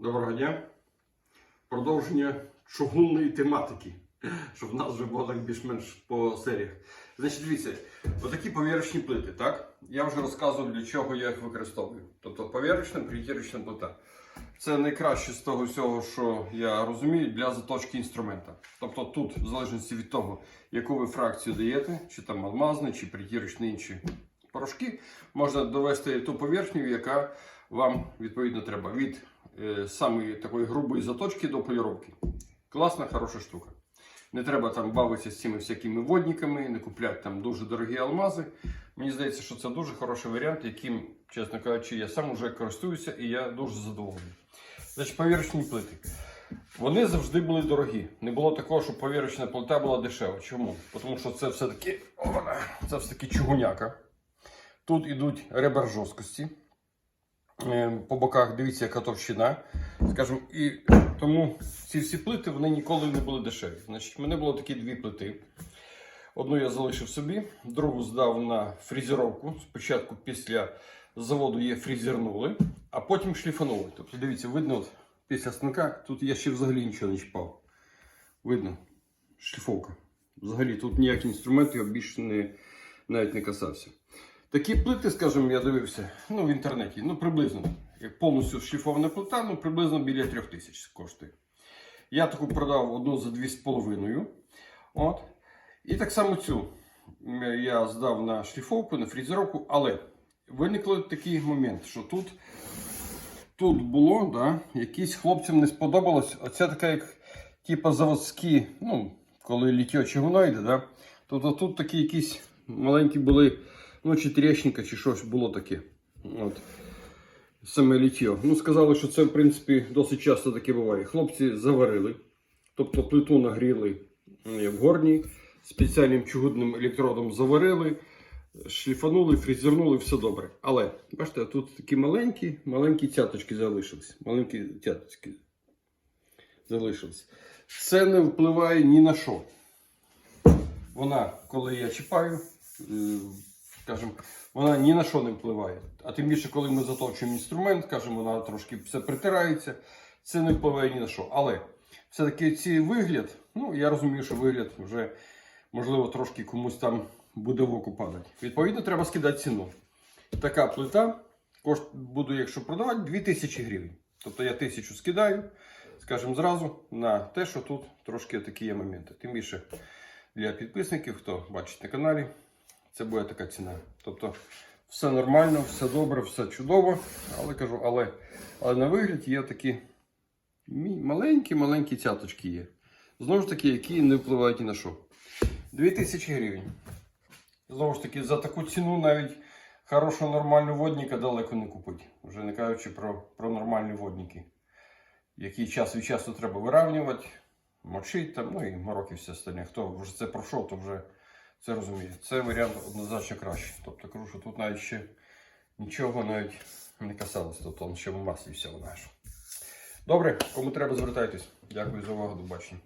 Доброго дня. Продовження чугунної тематики, щоб в нас вже було так більш-менш по серіях. Значить, дивіться, отакі повірочні плити, так? Я вже розказував, для чого я їх використовую. Тобто повірочна, притірочна плита. Це найкраще з того всього, що я розумію, для заточки інструмента. Тобто тут, в залежності від того, яку ви фракцію даєте, чи там алмазний, чи притірочний інші порошки, можна довести ту поверхню, яка вам відповідно треба. Від самої такої грубої заточки до поліровки. Класна, хороша штука. Не треба там бавитися з цими всякими водниками, не купляти там дуже дорогі алмази. Мені здається, що це дуже хороший варіант, яким, чесно кажучи, я сам вже користуюся і я дуже задоволений. Значить, повірочні плити. Вони завжди були дорогі. Не було такого, щоб повірочна плита була дешева. Чому? Тому що це все-таки все-таки чугуняка. Тут ідуть ребер жорсткості. Е, По боках дивіться, яка товщина. Скажімо, і тому ці всі плити вони ніколи не були дешеві. Значить, мене було такі дві плити. Одну я залишив собі, другу здав на фрезеровку. Спочатку після заводу її фрезернули, а потім шліфанули. Тобто, дивіться, видно, от, після станка тут я ще взагалі нічого не чіпав. Видно, шліфовка. Взагалі тут ніякий інструмент його більше не, навіть не касався. Такі плити, скажімо, я дивився ну, в інтернеті, ну приблизно, як повністю шліфована плита, ну приблизно біля 3 тисяч коштує. Я таку продав одну за 2,5. От. І так само цю я здав на шліфовку, на фрезеровку, але виник такий момент, що тут, тут було, да, якісь хлопцям не сподобалось. Оця така, як типу заводські, ну, коли літьо чигуна йде, да, тобто тут такі якісь маленькі були, ну, чи трещинка, чи щось було таке. От. Саме літьо. Ну, сказали, що це, в принципі, досить часто таке буває. Хлопці заварили, тобто плиту нагріли е, в горній, спеціальним чугунним електродом заварили, шліфанули, фрезернули, все добре. Але, бачите, тут такі маленькі, маленькі цяточки залишились. Маленькі цяточки залишились. Це не впливає ні на що. Вона, коли я чіпаю, е, скажімо, вона ні на що не впливає. А тим більше, коли ми заточуємо інструмент, скажімо, вона трошки все притирається, це не впливає ні на що. Але все-таки цей вигляд, ну я розумію, що вигляд вже можливо трошки комусь там буде в око падати. Відповідно, треба скидати ціну. Така плита кошт буду, якщо продавати, 2000 гривень. Тобто я тисячу скидаю, скажімо, зразу на те, що тут трошки такі є моменти. Тим більше для підписників, хто бачить на каналі, це буде така ціна. Тобто все нормально, все добре, все чудово. Але кажу, але, але на вигляд є такі маленькі-маленькі цяточки є. Знову ж таки, які не впливають ні на що. 2000 гривень. Знову ж таки, за таку ціну навіть хорошого нормального водника далеко не купить. Вже не кажучи про, про нормальні водники, які час від часу треба виравнювати, мочити там, ну і мороки все остальне. Хто вже це пройшов, то вже це розуміє. Це варіант однозначно кращий. Тобто кажу, що тут навіть ще нічого навіть не касалося, тобто ще в маслі все ж. Добре, кому треба, звертайтесь. Дякую за увагу, до бачення.